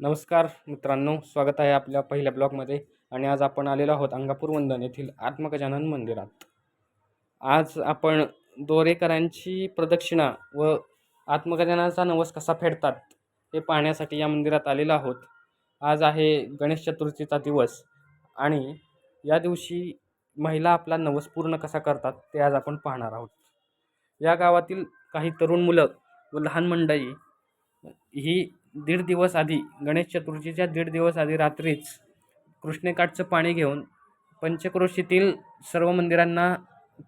नमस्कार मित्रांनो स्वागत आहे आपल्या पहिल्या ब्लॉगमध्ये. आणि आज आपण आलेलो आहोत अंगापूर वंदन येथील आत्मगजानन मंदिरात. आज आपण दोरेकरांची प्रदक्षिणा व आत्मगजाननाचा नवस कसा फेडतात हे पाहण्यासाठी या मंदिरात आलेलो आहोत. आज आहे गणेश चतुर्थीचा दिवस आणि या दिवशी महिला आपला नवस पूर्ण कसा करतात ते आज आपण पाहणार आहोत. या गावातील काही तरुण मुलं व लहान मंडळी ही दीड दिवस आधी गणेश चतुर्थीच्या दीड दिवस आधी रात्रीच कृष्णेकाठचं पाणी घेऊन पंचक्रोशीतील सर्व मंदिरांना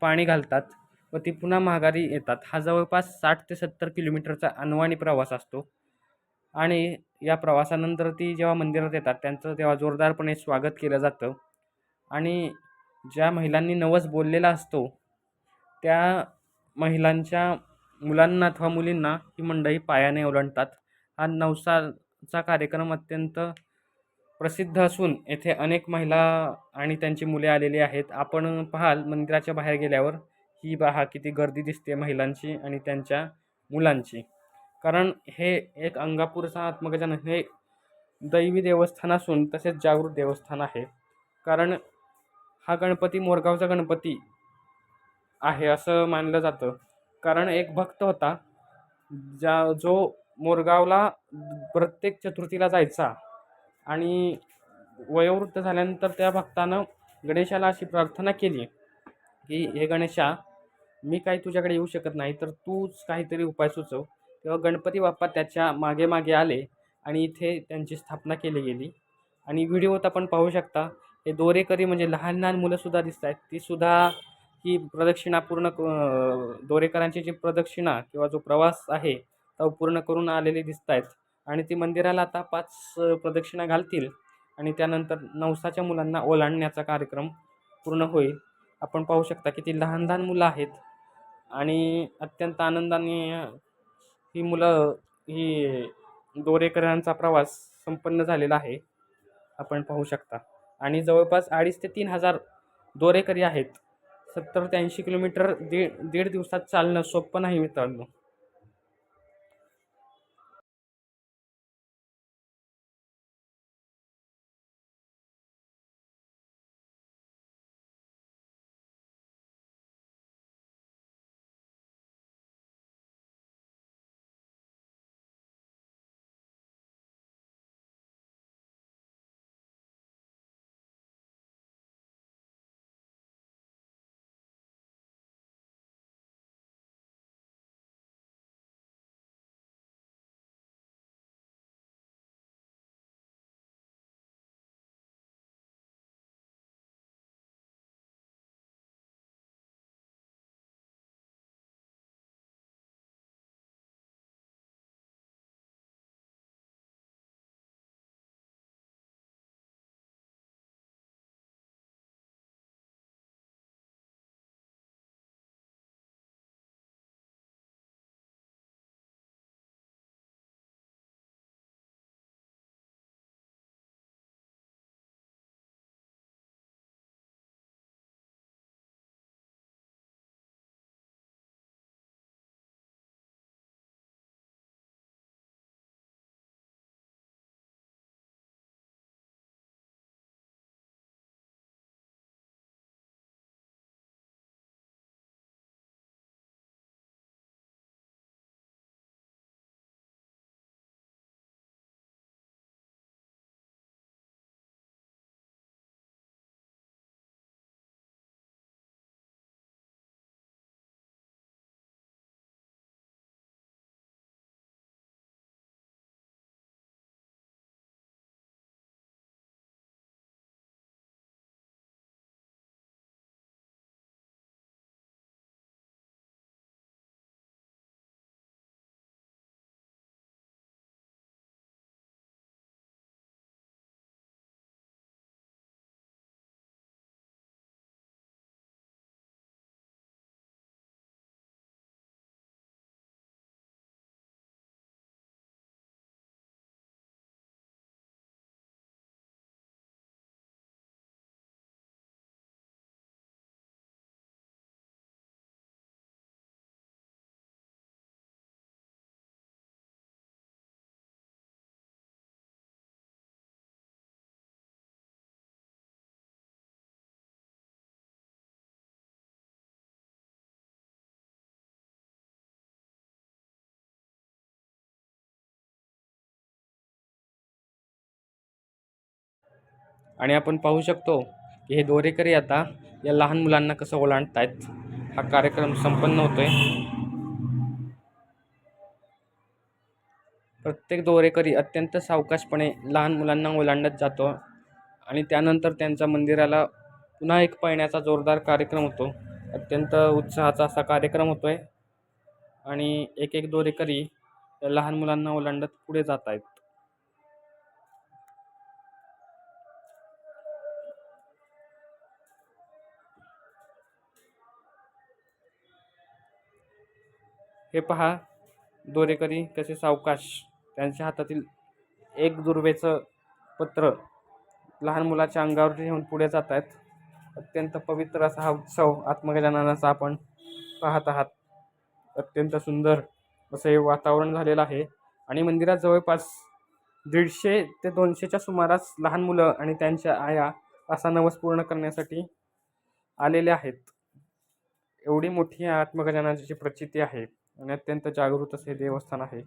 पाणी घालतात व ती पुन्हा माघारी येतात. हा जवळपास साठ ते सत्तर किलोमीटरचा अनवाणी प्रवास असतो आणि या प्रवासानंतर ती जेव्हा मंदिरात येतात त्यांचं तेव्हा जोरदारपणे स्वागत केलं जातं आणि ज्या महिलांनी नवस बोललेला असतो त्या महिलांच्या मुलांना अथवा मुलींना ही मंडळी पायाने ओलांडतात. हा नवसाचा कार्यक्रम अत्यंत प्रसिद्ध असून येथे अनेक महिला आणि त्यांची मुले आलेली आहेत. आपण पाहाल मंदिराच्या बाहेर गेल्यावर ही पहा किती गर्दी दिसते महिलांची आणि त्यांच्या मुलांची. कारण हे एक अंगापूरचा आत्मगजानन हे दैवी देवस्थान असून तसेच जागृत देवस्थान आहे. कारण हा गणपती मोरगावचा गणपती आहे असं मानलं जातं. कारण एक भक्त होता ज्या जो मोरगावला प्रत्येक चतुर्थीला जायचा आणि वयोवृद्ध झाल्यानंतर त्या भक्तानं गणेशाला अशी प्रार्थना केली की हे गणेशा मी काही तुझ्याकडे येऊ शकत नाही तर तूच काहीतरी उपाय सुचव. तेव्हा गणपती बाप्पा त्याच्यामागे मागे आले आणि इथे त्यांची स्थापना केली गेली. आणि व्हिडिओत आपण पाहू शकता हे दोरेकरी म्हणजे लहान लहान मुलंसुद्धा दिसत आहेत. तीसुद्धा ही प्रदक्षिणा पूर्ण दोरेकरांची जी प्रदक्षिणा किंवा जो प्रवास आहे पूर्ण करून आलेले दिसत आहेत आणि ती मंदिराला आता पाच प्रदक्षिणा घालतील. आणि त्यानंतर नवसाच्या मुलांना ओलांडण्याचा कार्यक्रम पूर्ण होईल. आपण पाहू शकता किती लहान लहान मुलं आहेत. आणि अत्यंत आनंदाने ही मुलं ही दोरेकरांचा प्रवास संपन्न झालेला आहे. आपण पाहू शकता. आणि जवळपास अडीच ते तीन हजार दोरेकरी आहेत. सत्तर ते ऐंशी किलोमीटर दीड दीड दिवसात चालणं सोपं नाही मित्रांनो. आणि आपण पाहू शकतो की हे दोरेकरी आता या लहान मुलांना कसं ओलांडतायत. हा कार्यक्रम संपन्न होतो आहे प्रत्येक दोरेकरी अत्यंत सावकाशपणे लहान मुलांना ओलांडत जातो आणि त्यानंतर त्यांच्या मंदिराला पुन्हा एक पळण्याचा जोरदार कार्यक्रम होतो. अत्यंत उत्साहाचा असा कार्यक्रम होतो आहे आणि एक एक दोरेकरी या लहान मुलांना ओलांडत पुढे जात आहेत हे पहा. दोरेकरी कसे सावकाश. त्यांच्या हातातील एक दुर्वेचं पत्र लहान मुलाच्या अंगावर घेऊन पुढे जात आहेत अत्यंत पवित्र असा हा उत्सव आत्मगजाननाचा आपण पाहत आहात. अत्यंत सुंदर असं हे वातावरण झालेलं आहे. आणि मंदिरात जवळपास दीडशे ते दोनशेच्या सुमारास लहान मुलं आणि त्यांच्या आया असा नवस पूर्ण करण्यासाठी आलेले आहेत. एवढी मोठी आत्मगजानाची आत्मगजाननाची प्रचिती आहे. आणि अत्यंत जागृत असे देवस्थान आहे.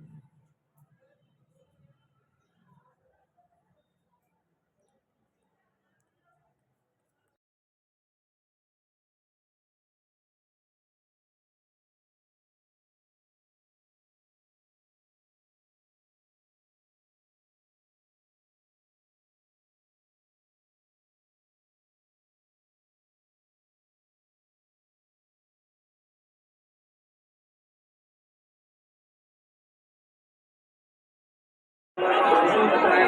Bye.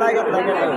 అట్లాగే తగ్గదు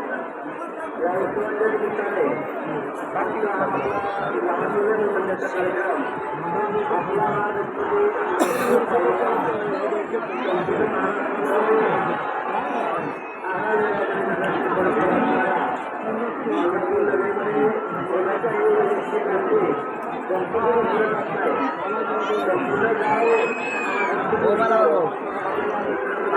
ও বাবা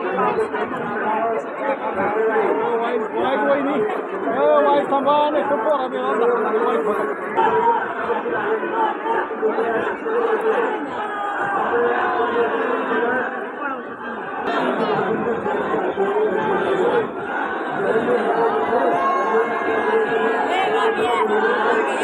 घेतला घेतला घेतला बस ओबाला हो काका ओबाला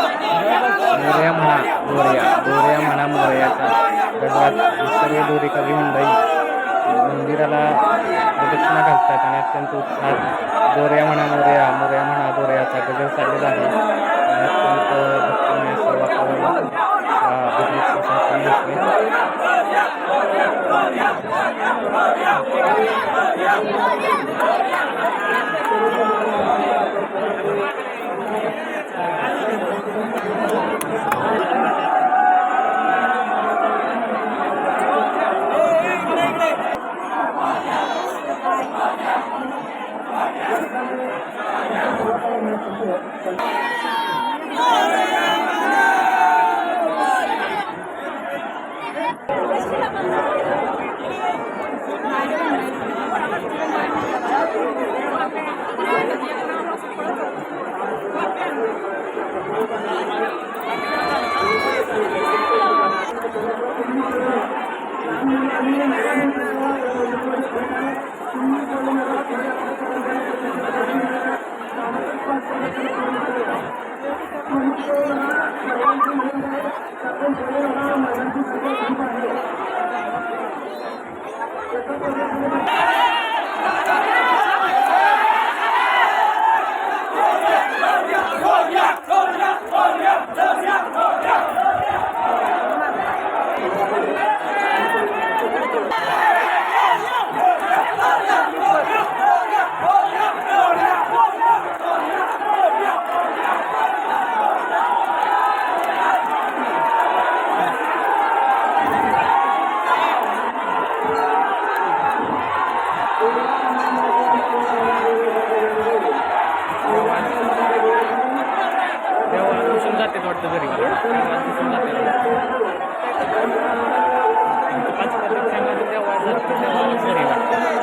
मोरया म्हणा दोऱ्या दोऱ्या म्हणा मोरयाचा गजरात सर्व दोरेकरी मंडळी मंदिराला प्रदक्षिणा घालतात आणि अत्यंत उत्साहात दोऱ्या म्हणा मोरया मोरया म्हणा दोऱ्याचा गजर चाललेला आहे. आणि अत्यंत भक्तिमय असं वातावरण या わあすごいわ。